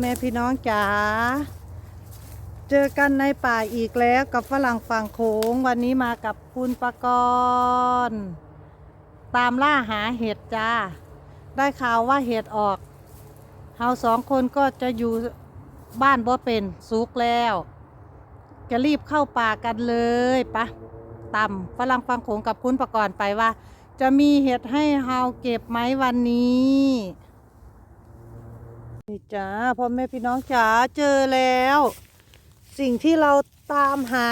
แม่พี่น้องจ๋า เจอกันในป่าอีกแล้วกับฝรั่งฝั่งโขงวันนี้มากับคุณปกรณ์ตามล่าหาเห็ดจ้า ได้ข่าวว่าเห็ดออกเฮาสองคนก็จะอยู่บ้านบ่เป็นสุกแล้ว จะรีบเข้าป่ากันเลยปะตามฝรั่งฝั่งโขงกับคุณปกรณ์ไปว่า จะมีเห็ดให้เฮาเก็บไหมวันนี้ นี่จ้าพ่อแม่พี่น้องจ๋าเจอแล้ว สิ่งที่เราตามหา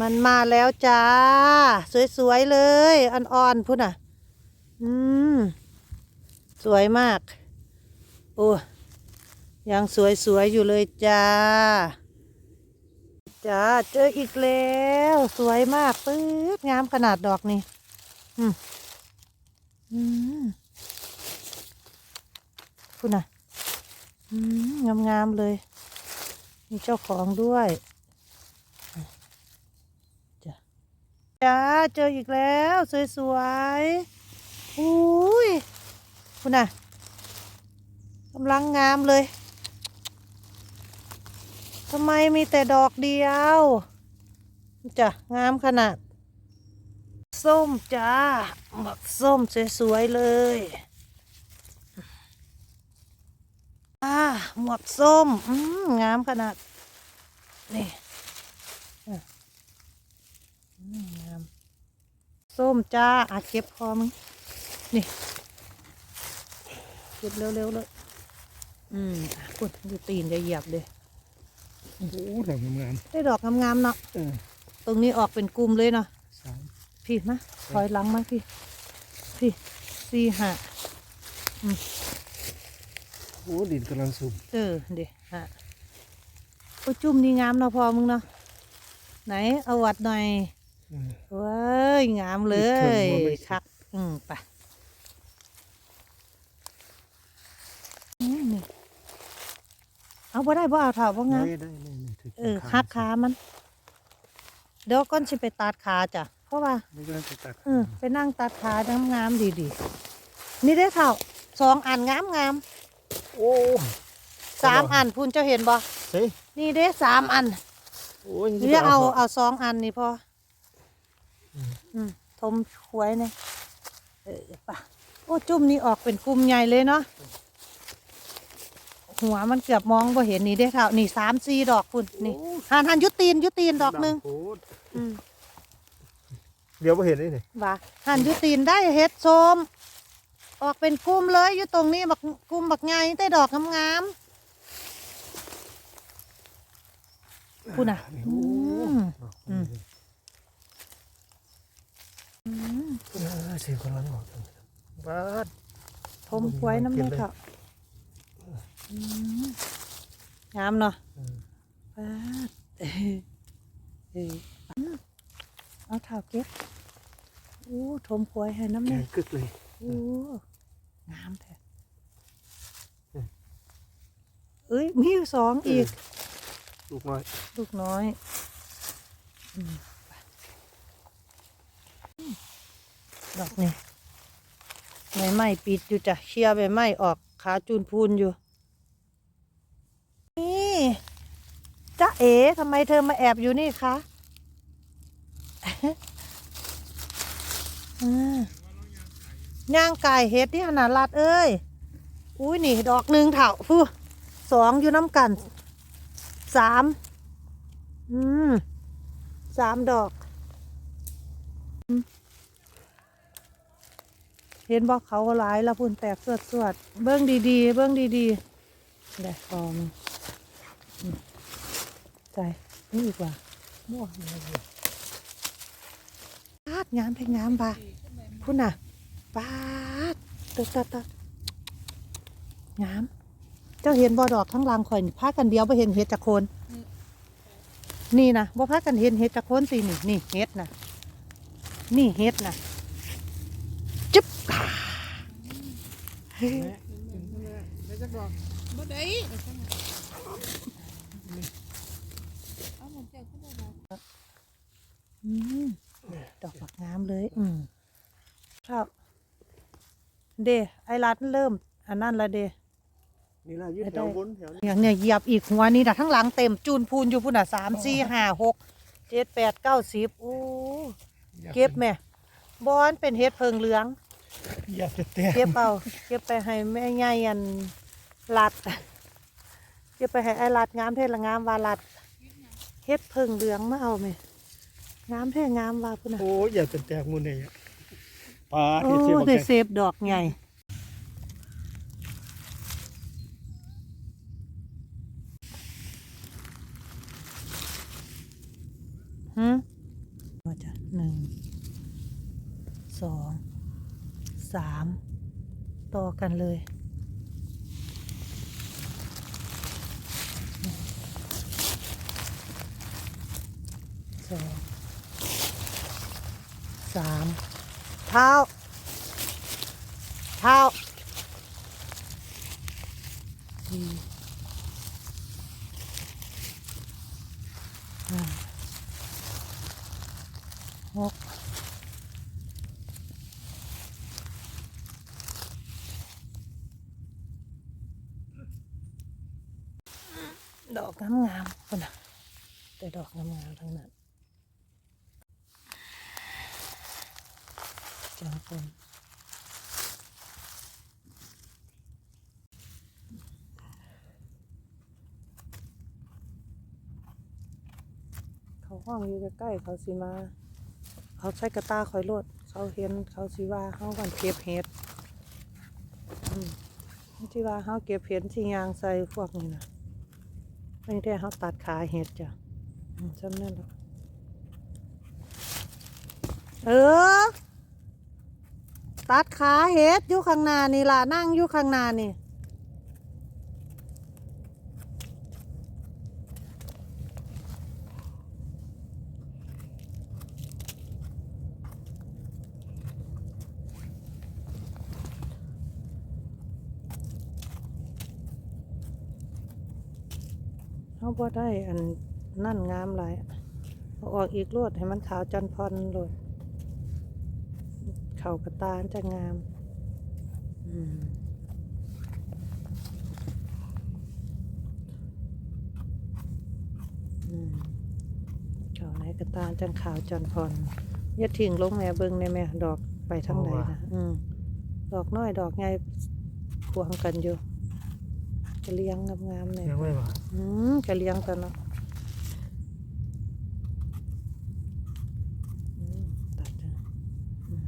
มันมาแล้วจ้า สวยๆเลยอ่อนๆพุ่นอะ อืม สวยมาก โอ้ยังสวยๆอยู่เลยจ้าจ้าเจออีกแล้ว สวยมากปื๊ดงามขนาดดอกนี่ อืม อืม คุณน่ะงามงามๆเลย มีเจ้าของด้วยจ้ะจ้าเจออีกแล้ว สวยๆอุ้ยคุณน่ะกำลังงามเลยทำไมมีแต่ดอกเดียวจ้ะงามขนาด ส้มจ้าหมักส้มสวยๆเลย อ่าหมวกส้ม อืมงามขนาด นี่อะอืมงาม ส้มจ้าอาเก็บพอมึง นี่ เก็บเร็วๆเลย อืมอะคุณดูตีนจะเหยียบเลยโอ้โหดอกงามได้ดอกงามๆเนาะๆเออตรงนี้ออกเป็นกลุ่มเลยเนาะสามพี่มาถอยหลังมาพี่ พี่สี่ห้า โอ้ดินกำลังสุ่มเออเดี๋ยวฮะโอ้จุ่มนี่งามเนาะพอมึงเนาะไหนเอาวัดหน่อยเออเว้ยงามเลอีกเทิยงบ่ไม่สุดคักอืมไปอืมนี่เอาบ่ได้บ่เอาเถาบ่งามได้ได้ได้ได้ถึงเออคักขามัน เดี๋ยวก้อนสิไปตัดขาจ้ะเพราะว่าไม่ก็จะตัดเออไปนั่งตัดขาน้ำงามดีๆนี่ได้เท่าสองอันงามงาม โอ้ๆสามอันพูนเจ้าเห็นบ่เฮ้ยนี่ได้สามอันโอ้ยหรือเอาเอาสองอันนี่พอออืมทมหวยเนี่ยเออปะโอ้จุ่มนี่ออกเป็นกลุ่มใหญ่เลยเนาะหัวมันเกือบมองบ่เห็นนี่ได้เท่านี่สามสี่ดอกพุ่นนี่หันหันยุตีนยุตีนดอกหนึ่งโอ้อืมเดี๋ยวไ่เห็นได้เลยว่าหันยุตีนได้เฮ็ดโสม ออกเป็นกลุ่มเลยอยู่ตรงนี้บักกลุ่มบักไงได้ดอกงามๆพุ่นอะโอ้อืมอืมเออเสียงกำลังออกบ้าดทมหวยน้ำเลยเถอะอืมงามเนาะเออป้าดเอ้ยเอ้ยอืมเอาเท้าเก็บโอ้ทมหวยให้น้ำแกเลยงกึกเลยโอ้ งามแท้อืมเอ้ย มีอยู่สองอีก ลูกน้อย ลูกน้อยอืมไปอืมดอกนี่ใบไม้ปิดอยู่จ้ะเคลียร์ใบไม้ออกขาจูนพูนอยู่ นี่จ๊ะเอ๋ทำไมเธอมาแอบอยู่นี่คะอ่า ย่างไก่เฮ็ดนี่ขนาดลัดเอ้ย อุ้ยนี่ดอกหนึ่งเถาฟูสองอยู่น้ำกันสามอืมสามดอก เห็นบอกเขาหลายแล้วพุ่นแตกสวดสวดๆเบิ้องดีๆ เบิ้องดีๆเดี๋ยวฟอมงใจนี่อีกว่าม่วงเลยปาดงามแพงงามปะพุ่นน่ะ ปาดตัดตัดตัดงาม เจ้าเห็นบอดอกทั้งรังข่อยนี่พากันเดียวไปเห็นเห็ดจากโคน นี่นะบ่พากันเห็นเห็ดจากโคนสินี่นี่เห็ดนะนี่เห็ดนะจึ๊บเฮ้ยบ่ได้เอาหมดเจ้าขึ้นมาอืมดอกบักงามเลย อืมครับ เดไอรัดเริ่ม อันนั้นละเดนี่ล่ะยึดไม่แถได้วบนแถวนี้อย่างเนี่ยเหยียบอีกหัวนี่นะทั้งหลังเต็มจูนพูนอยู่พุ่นอะสามสี่ห้าหกเจ็ดแปดเก้าสิบโอ้เก็บแม่บอนเป็นเฮ็ดเพิงเหลืองอย่าจะแตกเก็บเอาเก็บไปให้แม่ใหญ่อันลัดเก็บไปให้ไอ้ลัดงามเท่ละงามว่าลัดเฮ็ดเพิงเหลืองมาเอาแม่งามเท่งามว่าพุ่นน่ะโอ้ยอย่าจะแตกหมูนี่ ปลาโอ้เฮ็ดเสียบักได้แตเซฟดอกใหญ่ฮึมาจ้ะหนึ่ง สอง สาม ต่อกันเลย สอง สาม เท้า เท้าสี่ห้าหกดอกงามๆคนน่ะแต่ดอกงามๆทั้งนั้น จังคนเขาห้องอยู่ใกล้ๆเขาสิมา เขาใช้กระตาคอยรดเขาเห็นเขาสิว่าเขาก่อนเก็บเห็ดที่ว่าเขาเก็บเห็ดที่ยางใส่พวกนี้นะไม่ได้เขาตัดขาเห็ดจ้ะจำนั่นแหละเออ ตัดขาเห็ดอยู่ข้างหน้านี่ล่ะนั่งอยู่ข้างหน้านี่เขาบ่ได้อันนั่นงามหลายเอาออกอีกรวดให้มันขาวจันพรเลย เข่ากระตาจะงามอืมอืมเข่าไหนกระตาจังขาวจันพรอย่าทิ้งลงแม่เบิ่งในแม่ดอกไปทั้งไหนนะอืมดอกน้อยดอกใหญ่พวงกันอยู่จะเลี้ยงงามๆเลยยังไม่มาอืมจะเลี้ยงกันเนาะอืมตัดจ้ะอืม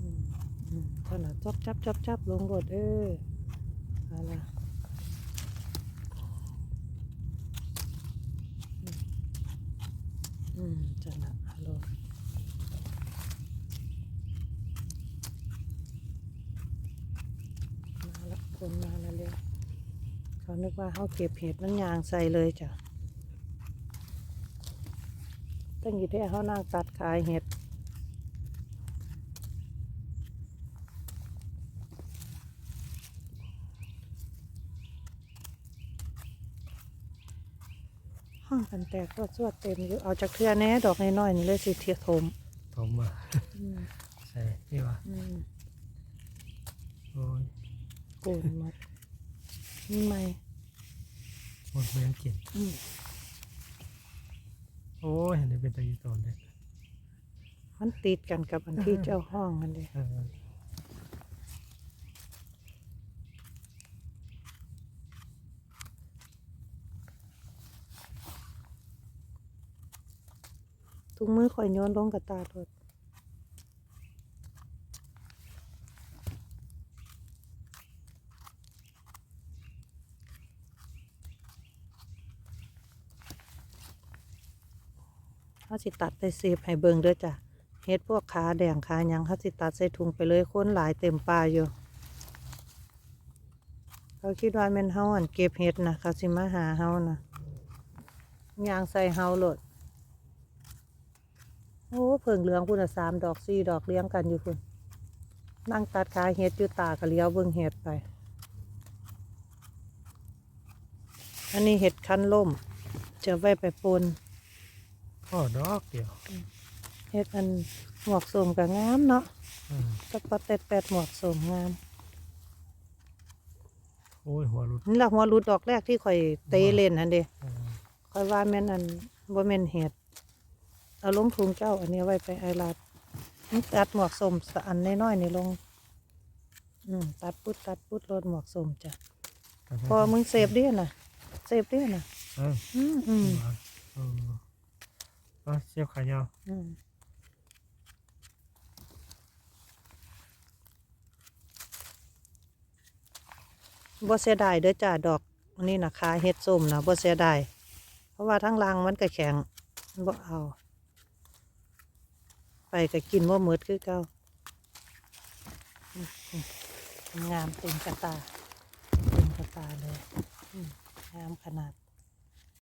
อืมอืมเท่านั้น จับจับจับลงรถเอออะอืมอืมจังละเอาลงมาละคนมาล้วเร็วเขานึกว่าเขาเก็บเห็ดมันยางใส่เลยจ้ะตั้งอยู่ที่เขานั่งตัดขายเห็ด ห้องกันแตกตัวสวดเต็มอยู่เอาจากเทือแหน่ดอกน้อยๆนี่เลยสิเทียถมผมมาอืมใส่นี่วะอืมโอ้ยโกนหมดนี่ไหมหมดแมงกินอืมโอ้ยเห็นได้เป็นตะยีตนเลยมันติดกันกับอันที่เจ้าห้องกันเลยเออ ทุกมือคอยโยนลงกับตาโดดเขาสิตัดไปเสียบให้เบิงเด้อจ้ะเฮ็ดพวกขาแดงขายังเขาสิตัดใส่ถุงไปเลยค้นหลายเต็มป่าอยู่เขาคิดว่าแม่นเฮาอันเก็บเฮ็ดนะเขาสิมาหาเฮานะยางใส่เฮาโลด อ้เพิ่งเหลืองพุ่นน่ะสามดอกสี่ดอกเลี้ยงกันอยู่พุ่นนั่งตัดขาเห็ดอยู่ตาก็เลี้ยวเบิ่งเห็ดไป อันนี้เห็ดคันล่ม จะไว้ไปปนพ่อดอกเดียวเฮ็ดอันหมวกสมก็งามเนาะอืมตะปะแตดแปดหมวกสมงาม โอ้ยหัวรุดนี่ล่ะหัวรุดดอกแรกที่ข่อยเตะเล่นหั่นเด้อืมข่อยว่าแม่นอันบ่แม่นเห็ด เอาลงถุงเจ้า อันนี้ไว้ไปไอรัดนี่ตัดหมวกสมสะอันน้อยๆนี่ลง อืมตัดปุ๊ดตัดปุ๊ดลดหมวกสมจ้ะพอมึงเสพเด้น่ะเสพเด้น่ะเอออืมอืมเออเอาเสียบขายาวอืมบ่เสียดายเด้อจ้าดอกอันนี้นะขาเฮ็ดส้มนะบ่เสียดายเพราะว่าทั้งรังมันก็แข็งบ่เอา ไปก็กินว่ามืดคือเก่างามเต็มกระตาเต็มกระตาเลยงามขนาด